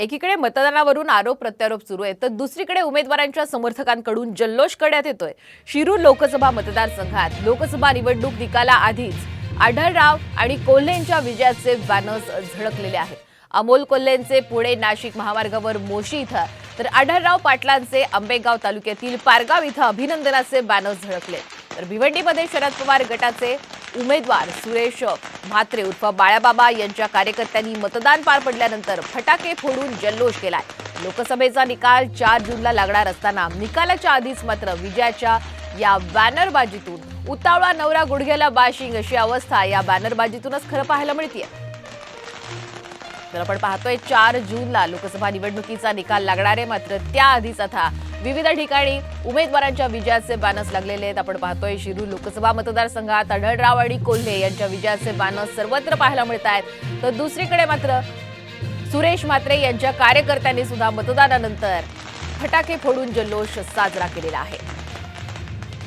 एकीकडे मतदानावरून आरोप प्रत्यारोप सुरू आहे तर दुसरीकडे उमेदवारांच्या समर्थकांकडून जल्लोष करण्यात येतोय. शिरूर लोकसभा मतदारसंघात लोकसभा निवडणूक निकालाआधीच आढळराव आणि कोल्हेंच्या विजयाचे बॅनर्स झळकलेले आहेत. अमोल कोल्हेंचे पुणे नाशिक महामार्गावर मोशी इथं तर आढळराव पाटलांचे आंबेगाव तालुक्यातील पारगाव इथं अभिनंदनाचे बॅनर्स झळकले. तर भिवंडीमध्ये शरद पवार गटाचे उमेदवार सुरेश म्हात्रे उर्फ बाळाबाबा यांच्या कार्यकर्त्यांनी मतदान पार पडल्यानंतर फटाके फोडून जल्लोष केलाय. लोकसभेचा निकाल चार जूनला लागणार असताना निकालाच्या आधीच मात्र विजयाच्या या बॅनरबाजीतून उतावळा नवरा गुडघ्याला बाशिंग अशी अवस्था या बॅनरबाजीतूनच खरं पाहायला मिळते तर आपण पाहतोय चार जूनला लोकसभा निवडणुकीचा निकाल लागणार आहे मात्र त्याआधीच आता विविध ठिकाणी उमेदवारांच्या विजयाचे बॅनर्स लागलेले आहेत. आपण पाहतोय शिरूर लोकसभा मतदारसंघात आढळराव आणि कोल्हे यांच्या विजयाचे बॅनर्स सर्वत्र पाहायला मिळत आहेत. तर दुसरीकडे मात्र सुरेश म्हात्रे यांच्या कार्यकर्त्यांनी सुद्धा मतदानानंतर फटाके फोडून जल्लोष साजरा केलेला आहे.